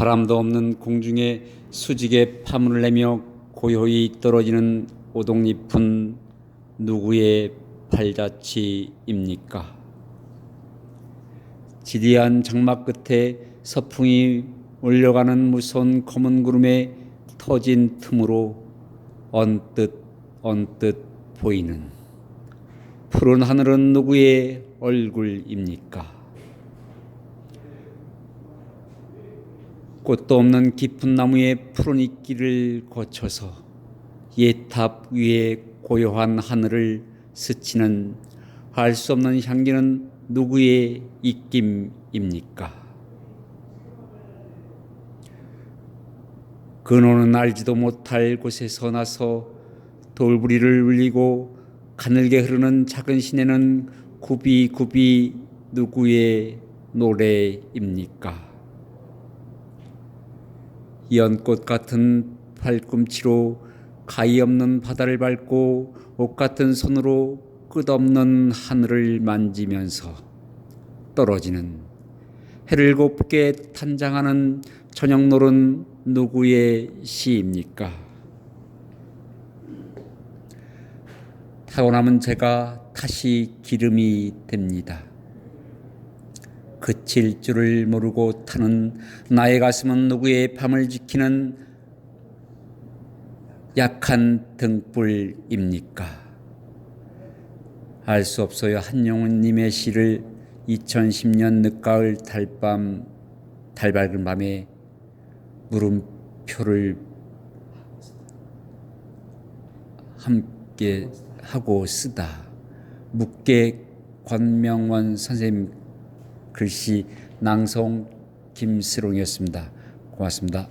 바람도 없는 공중에 수직에 파문을 내며 고요히 떨어지는 오동잎은 누구의 발자취입니까? 지리한 장막 끝에 서풍이 몰려가는 무서운 검은 구름에 터진 틈으로 언뜻 언뜻 보이는 푸른 하늘은 누구의 얼굴입니까? 꽃도 없는 깊은 나무의 푸른 잎길을 거쳐서 예탑 위에 고요한 하늘을 스치는 알 수 없는 향기는 누구의 입김입니까? 근호는 알지도 못할 곳에서 나서 돌부리를 울리고 가늘게 흐르는 작은 시내는 굽이굽이 누구의 노래입니까? 연꽃 같은 발꿈치로 가히 없는 바다를 밟고 옷 같은 손으로 끝없는 하늘을 만지면서 떨어지는 해를 곱게 탄장하는 저녁노른 누구의 시입니까? 타고남은 제가 다시 기름이 됩니다. 그칠 줄을 모르고 타는 나의 가슴은 누구의 밤을 지키는 약한 등불입니까? 알 수 없어요. 한용운님의 시를 2010년 늦가을 달밤 달밝은 밤에 물음표를 함께 하고 쓰다 묵계 권명원 선생님 글씨 낭송 김스롱이었습니다. 고맙습니다.